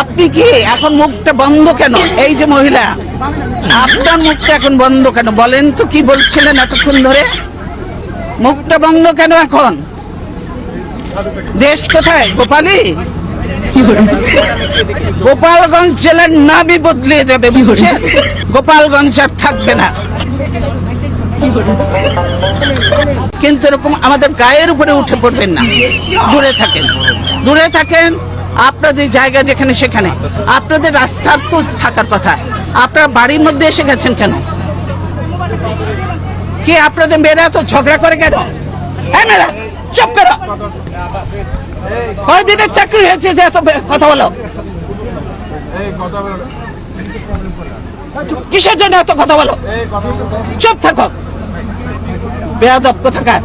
আপনি কি এখন মুখটা বন্ধ কেন? এই যে মহিলা, আপনার মুখটা এখন বন্ধ কেন? বলেন তো কি বলছিলেন এতক্ষণ ধরে? মুখটা বন্ধ কেন এখন? দেশ কোথায়? গোপালী গোপালগঞ্জ জেলার নামই বদলে যাবে বুঝছেন? গোপালগঞ্জ আর থাকবে না। কিন্তু এরকম আমাদের গায়ের উপরে উঠে পড়বেন না। দূরে থাকেন। দূরে থাকেন। আপনাদের জায়গা যেখানে সেখানে। আপনাদের রাস্তার তো থাকার কথা। আপনার বাড়ির মধ্যে এসে গেছেন কেন? কি আপনাদের মেয়েরা তো ঝগড়া করে কেন? হ্যাঁ মেয়েরা, চুপ করো। কয়দিনের চাকরি হয়েছে যে এত কথা বলো? কিসের জন্য এত কথা বলো? চুপ থাকো। বেয়াদব কোথাকার?